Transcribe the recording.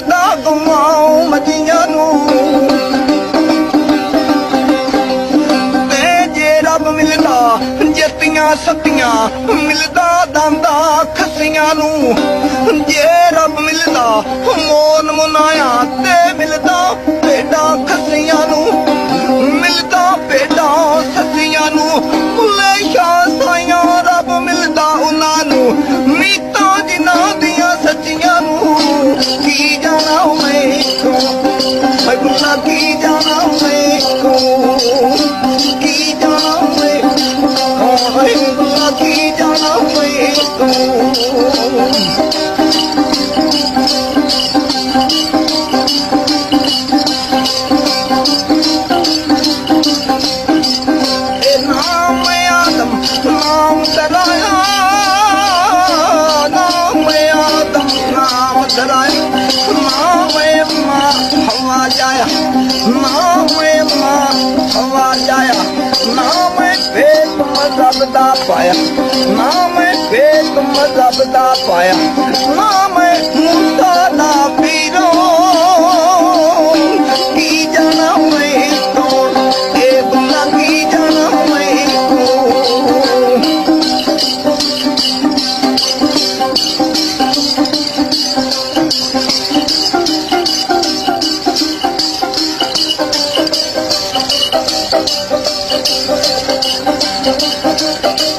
ਦਾ ਕਮਾਉ ਮਜੀਆਂ ਨੂੰ। ਤੇ ਜੇ ਰੱਬ ਮਿਲਦਾ, ਜੱਤੀਆਂ ਸੱਤੀਆਂ, ਮਿਲਦਾ ਦੰਦਾ ਖਸੀਆਂ ਨੂੰ। ਜੇ ਰੱਬ ਮਿਲਦਾ ਮੋਨ ਮੁਨਾਇਆ ਤੇ ਮਿਲਦਾ ਭੇਡਾਂ ਖਸੀਆਂ ਨੂੰ। ਮਿਲਦਾ ਭੇਡਾਂ ਸੱਤੀਆਂ ਨੂੰ। कराए। माँ मैं माँ हवा जाया। माँ मैं माँ हवा जाया। ना मैं पेट मजबदा पाया। ना मैं पेट मजबदा पाया। ना मैं Thank you.